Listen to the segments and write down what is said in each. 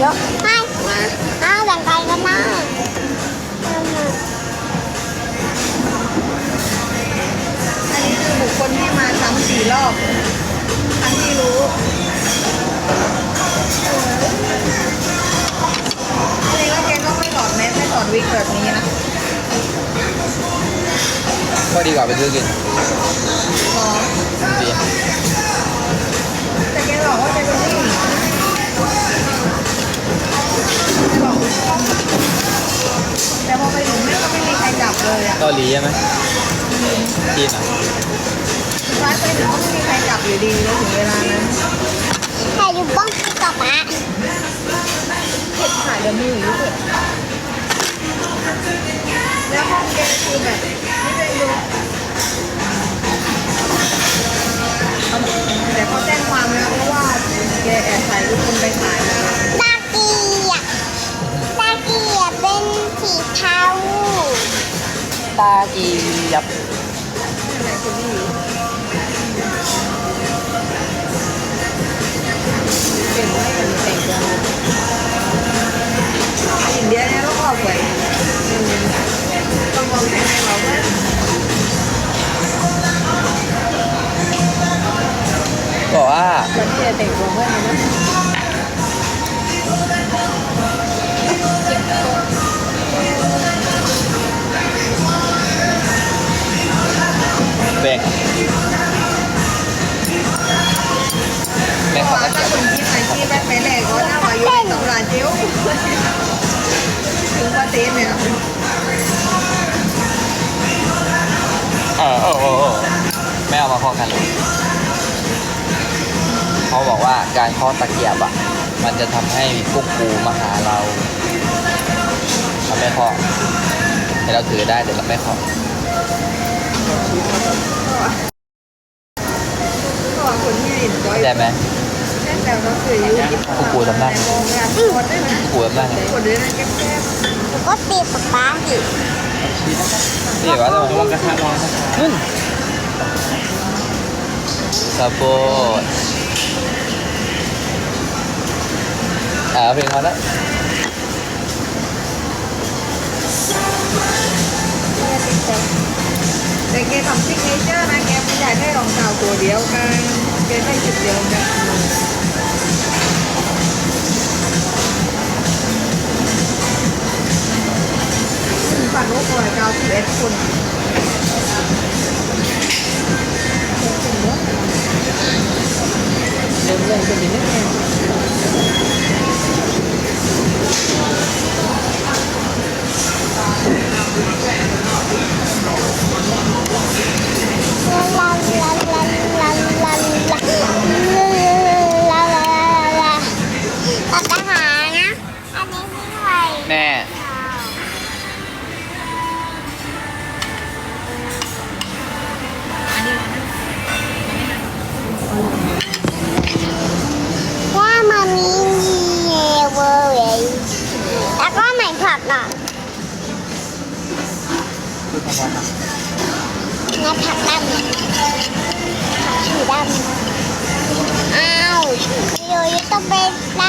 เยอะไม่มาเอาแบ่งกันก็ได้เอามาอันนี้คือบุคคลที่มาซ้ำสี่รอบทั้งที่รู้จริงแล้วแกก็ไม่ถอดแมสไม่ถอดวิกแบบนี้นะก็ดีกว่าไปซื้อกินหรอจริงแต่แกบอกว่าแกเป็นผู้หญิง เลยอะเกาหลีใช่ไหมจีนอะร้านไปถึงก็ไม่มีใครจับอยู่ดีเลยถึงเวลานั้นใครอยู่บ้างกับมาเผ็ดขายเดยวมืออยู่เผ็ดแล้วห้องแกคือแบบไม่ได้ดูแต่เขาแจ้งความแล้วเพราะว่าแกแอบถ่ายรูปคนไปขายมาตา ตาเกียบอินเดียเนี่ยต้องออกไปต้องมองแผนให้เราว่าบอกว่าประเทศแต่งตัวเพื่อนนะ การเคาตะเกียบอะ่ะ มันจะทำให้พวกกูมาหาเราทำไม่พอาะแต่เราถือได้แต่เราไม่เคาะได้ไหมแต่เราถืวกกูทำได้ไหมพวกกูทำได้ไหมก็ตีปากบ้างดิตีปากบ้างระวังกระทะร้อนนู่น Sabot. à vì ngon đó. để nghe thẩm thích ấy chứ đang em giải cái đồng nào của điều ca cái này chụp điều cả phản ứng của cao thì đẹp quần Hãy subscribe cho kênh Ghiền Mì Gõ Để không bỏ lỡ những video hấp dẫn Thank you.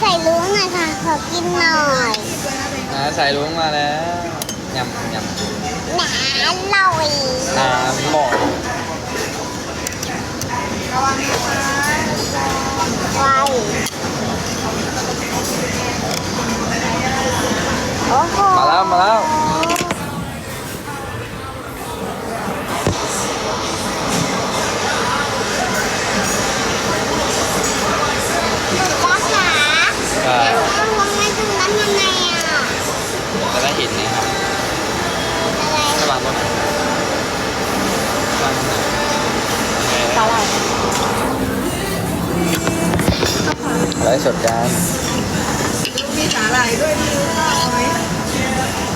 ใส่ลุงหน่อยค่ะ ขอกินหน่อยนะใส่ลุงมาแล้วยำยหนาอร่อยำน้ำหมอระวังนะคะไวโอ้โห มาแล้วมาแล้ว ใช่ต้องลงไปตรงนั้นไงอะจะได้เห็นนะครับอะไรระวังรงไหนระวังตรงไหนโอเคอะไรอะไรลฟ์สดกันลูมีสาหร่ายด้วยพี่รู้เปล่าไหม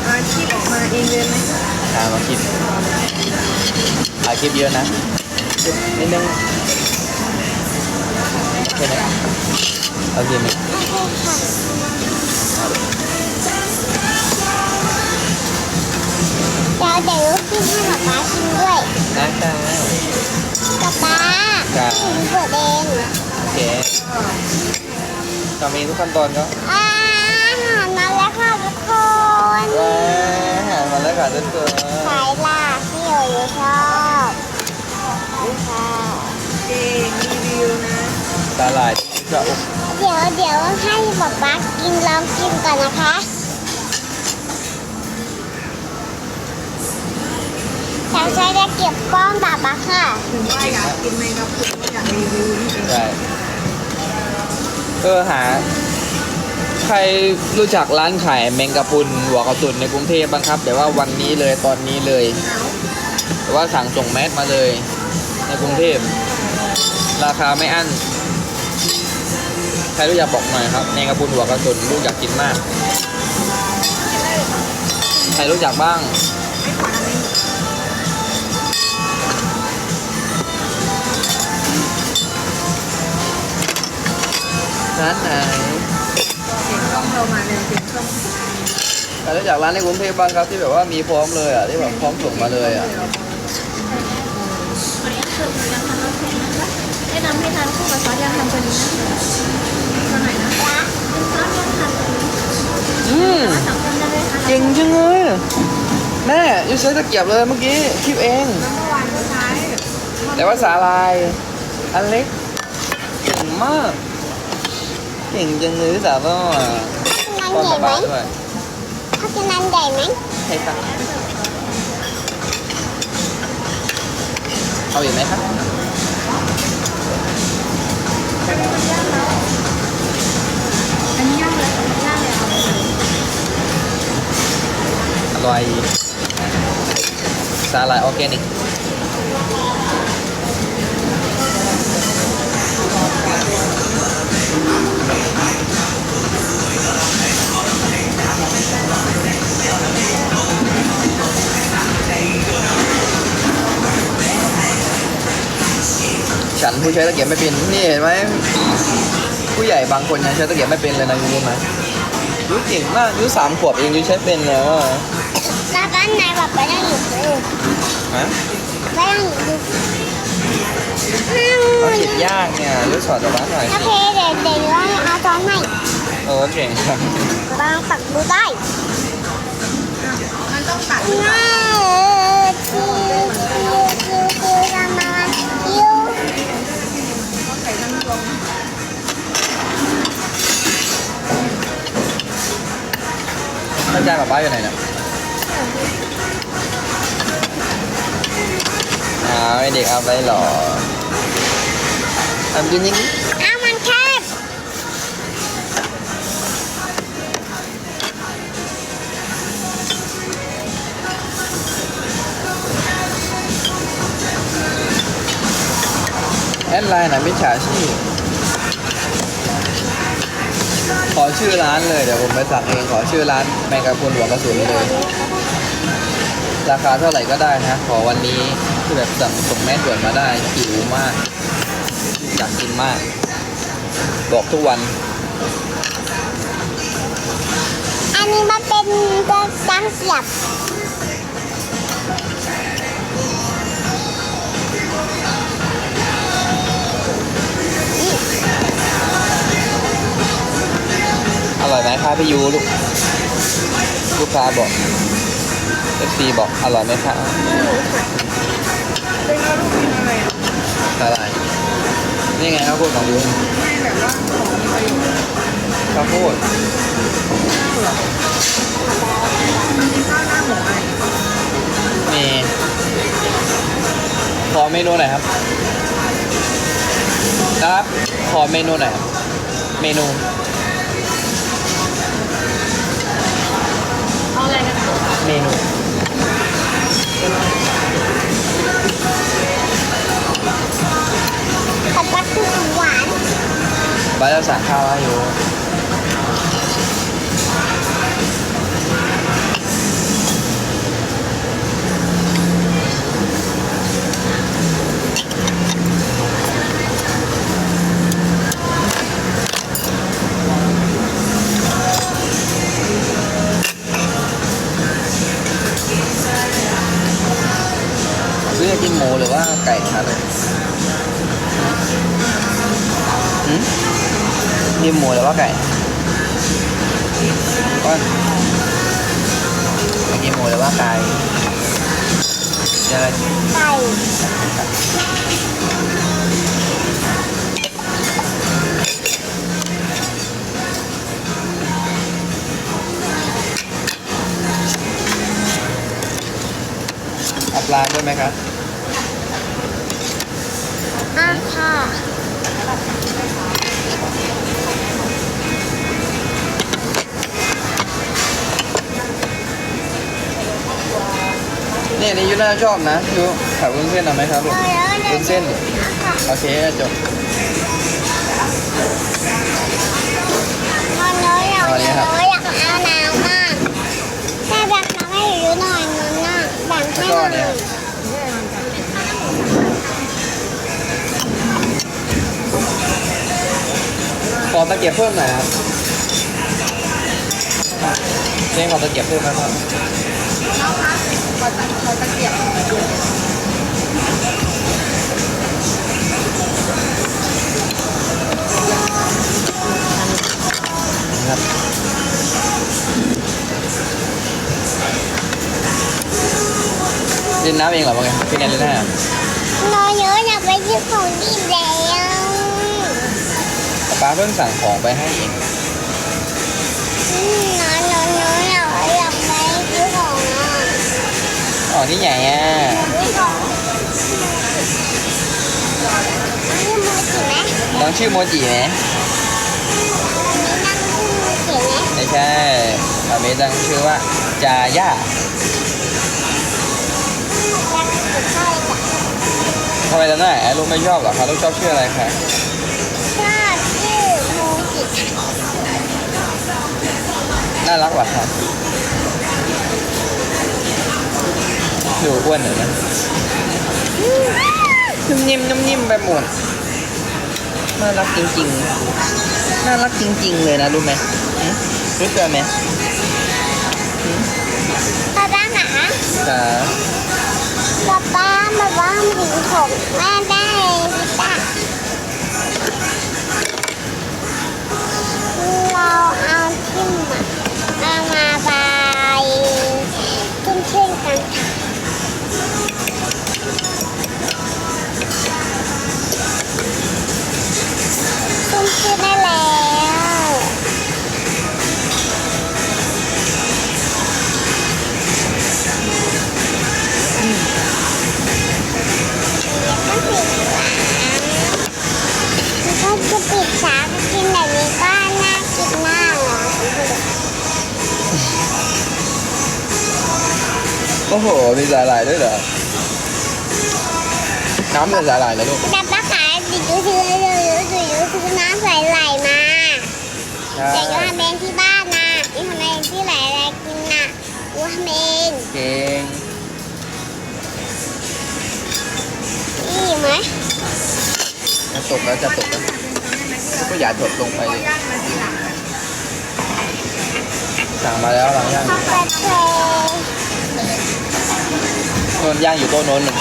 อาชีพออกมาเองเลยไหมตามมาคลิปถ่ายคลิปเยอะนะนิดนึง โอเคไหมโอเคไหมโอเคค่ะเดี๋ยวเดี๋ยวกินให้ป๊าป๊าชิมด้วยนะคะป๊าป๊าครับหนูเปิดเองโอเคก็มีทุกขั้นตอนก็อาหารมาแล้วค่ะทุกคนว้าวหามาแล้วค่ะทุกคนขายล่ะที่โอโยชอบนี่ค่ะเก่งรีวิวนะ ตาลายที่ชอบเดี๋ยวเดี๋ยวให้ป๊าป๊ากินลองกินก่อนนะคะฉันใช้จะเก็บป้อนป๊าป๊าค่ะ ถึงว่าอยากกินแมงกะพรุนก็อยากรีวิวนี่เองใช่เออหา ใครรู้จักร้านขายแมงกะพรุนหัวกระสุนในกรุงเทพบ้างครับเดี๋ยวว่าวันนี้เลยตอนนี้เลยแต่ว่าสั่งส่งแมสมาเลย ในกรุงเทพราคาไม่อั้น ใครรู้จักบอกหน่อยครับแมงกะพรุนหัวกระสุนลูกอยากกินมาก ใครรู้จักบ้างไม่นนี้ร้านไหนเสียงกล้องเรามาเลยเสียงกล้องใครรู้จักร้านในกรุงเทพบ้างครับที่แบบว่ามีพร้อมเลยอะที่แบบพร้อมส่งมาเลยอะวันนี้คือหมูยำทำรสเค็มนะคะแนะนำให้ทานคู่กับซอสยำทำตัวนี้นะคะ อืมสั่งเพิ่มได้ไหมคะเก่งจังเลยแม่ยูใช้ตะเกียบเลยเมื่อกี้คิดเองแล้วเมื่อวานก็ใช้แต่ว่าสาลายอันเล็กเก่งมาก เก่งจังเลยสาวก็นันป้อนใหญ่ไหมป้าด้วยเขาจะนันใหญ่ไหมใช่ครับเอาอีกไหมครับ อร่อยสาลายออร์แกนิกฉันผู้ใช้ตะเกียบไม่เป็นนี่เห็นไหมผู้ใหญ่บางคนยังใช้ตะเกียบไม่เป็นเลยนะรู้ไหมยูเก่งมากยูสามขวบเองยูใช้เป็นแล้ว อะแล้วก็นายบอกไปนั่งอยู่ดูฮะไปนั่งอยู่ดูเขาฉีดยากเนี่ยยูสอนแต่ว่าหน่อยโอเคเดี๋ยวเดี๋ยวว่าเอาช้อนให้เออเก่งครับบางตักดูได้มันต้องตัดน่าคิวคิวคิวคิวทำมาคิวต้องใส่น้ำรวมท่านจาน ไหนเนี่ยอ้าวไอเด็กเอาไปเหรอทำกินยิงอ้าวมันแคบแอดไลน์นะมิจฉาชีพขอชื่อร้านเลยเดี๋ยวผมไปสั่งเองขอชื่อร้านแมงกะพรุนหัวกระสุนเลย ราคาเท่าไหร่ก็ได้นะ ขอวันนี้ คือแบบสั่งส่งแม่ด่วนมาได้หิวมากอยากกินมาก บอกทุกวัน อันนี้มันเป็นจังจังเสียบอร่อยไหมคะพี่ยูลูกลูกค้าบอกเอฟซีบอกอร่อยไหมคะ เป็นว่าลูกกินอะไรอะ อะไรนี่ไงข้าวโพดของยูให้แบบว่าของมีประโยชน์ข้าวโพดมีข้าวหน้าหมูอะไรมีขอเมนูหน่อยครับครับขอเมนูหน่อยครับเมนูเอาอะไรกันคะเมนู หวาน บ้านเราสั่งข้าวให้อยู่ ปลาด้วยไหมครับอะค่ะนี่อันนี่ยูน่าชอบนะยูผัดวุ้นเส้นเอาไหมครับลูกเดี๋ยวเดี๋ยววุ้นเส้นค่ะโอเคจบนอนเลยอยากเลยอยากเอาน้ำมากแม่แบกน้ำให้อยู่หน่อยนึงน่ะแบ่งให้หน่อย ขอตะเกียบเพิ่มหน่อยครับเจ๊ขอตะเกียบเพิ่มนะครับน้องคะขอตะขอตะเกียบครับเล่นน้ำเองเหรอวะไงเป็นไงเล่นน้ำ ไปซื้อของกินแล้วป้าเพิ่งสั่งของไปให้เองอืมนอนนอนเยอะอยากอยากไปซื้อของอะอ๋อที่ไหนอะซื้อของนี่มือถือไหมน้องชื่อโมจิไหมนี่นั่งมือถือไหมไม่ใช่อาเมตั้งชื่อว่าจาย่าำไมตอนนั้นไอ้ลูกไม่ชอบเหรอคะลูกชอบชื่ออะไรคะชอบชื่อโมจิน่ารักเหรอคะดูอ้วนหน่อยนะนุ่มนิ่มนุ่มนิ่มไปหมดน่ารักจริงๆ น่ารักจริง ๆ เลยนะรู้ไหมหืมรู้ตัวไหมป้าป้าหมาค่ะ ป้าป้ามาบ้านถึงของแม่ได้พิต้ะเราเอาขึ้นมาเอามาไปขึ้ มีสาหร่ายด้วยเหรอ น้ำเป็นสาหร่ายนะลูกแต่ป้าขายดิดูซื้อเลยดูดูซื้อน้ำใส่ไหลมาใช่แต่ยูทำเองที่บ้านนะนี่ทำเองที่ไหลอะไรกินน่ะยูทำเองเก่งนี่ไหมจะตกแล้วจะตกแล้วก็อย่าถดลงไปเลยสั่งมาแล้วหลังย่าง นนย่างอยู่โต๊ะโน้นหนึ่ง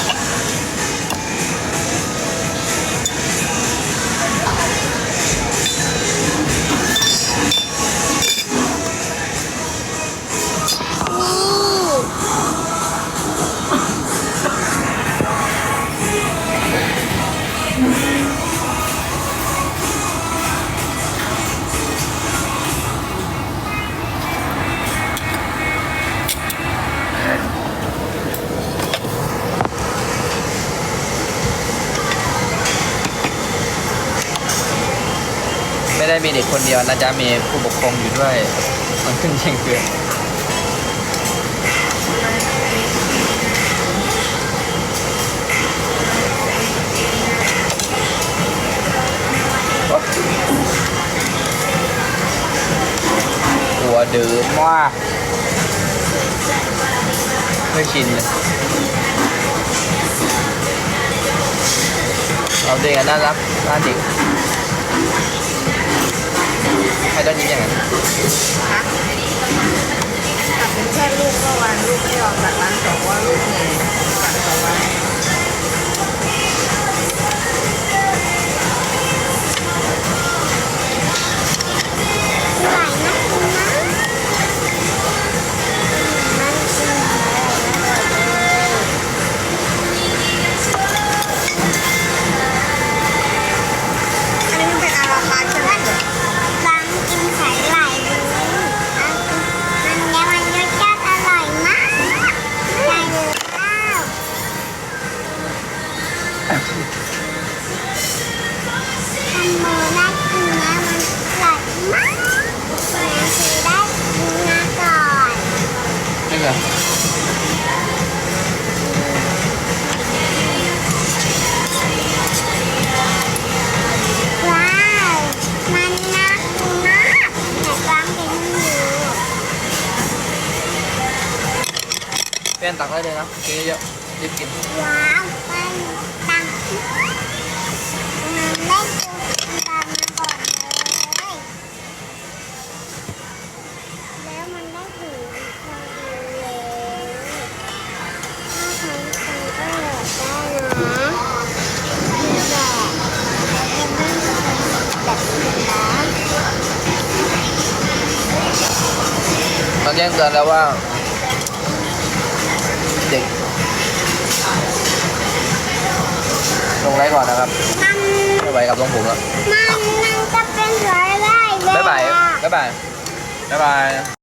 คนเดียวนะจ๊ะมีผู้ปกครองอยู่ด้วยมันขึ้นเชียงเกือวเดิมว่าไม่ชินเลยเอาเด็กน่ารักน่าดี ให้ต้ยิ้มยังไงนั้นแค่ลูกเมื่อวานลูกไม่ยอมตัดร้านสองว่าลูกเหนื่อยตัดสองวัน ตักได้เลยนะกินเยอะรีบกินว้าวมันตังมันเล่นดูตามมาก่อนเลยแล้วมันได้ถึงคนเร็วถ้าใช้คนก็เหลือได้นะนี่แหละแบบนี้นะมันแจ้งเตือนแล้วว่า เด็กลงไลฟ์ก่อนนะครับมันไม่ไหวกับลงผมแล้วมันมันจะเป็นสายไล่เลยบ๊ายบายอะบ๊ายบาย บ๊ายบาย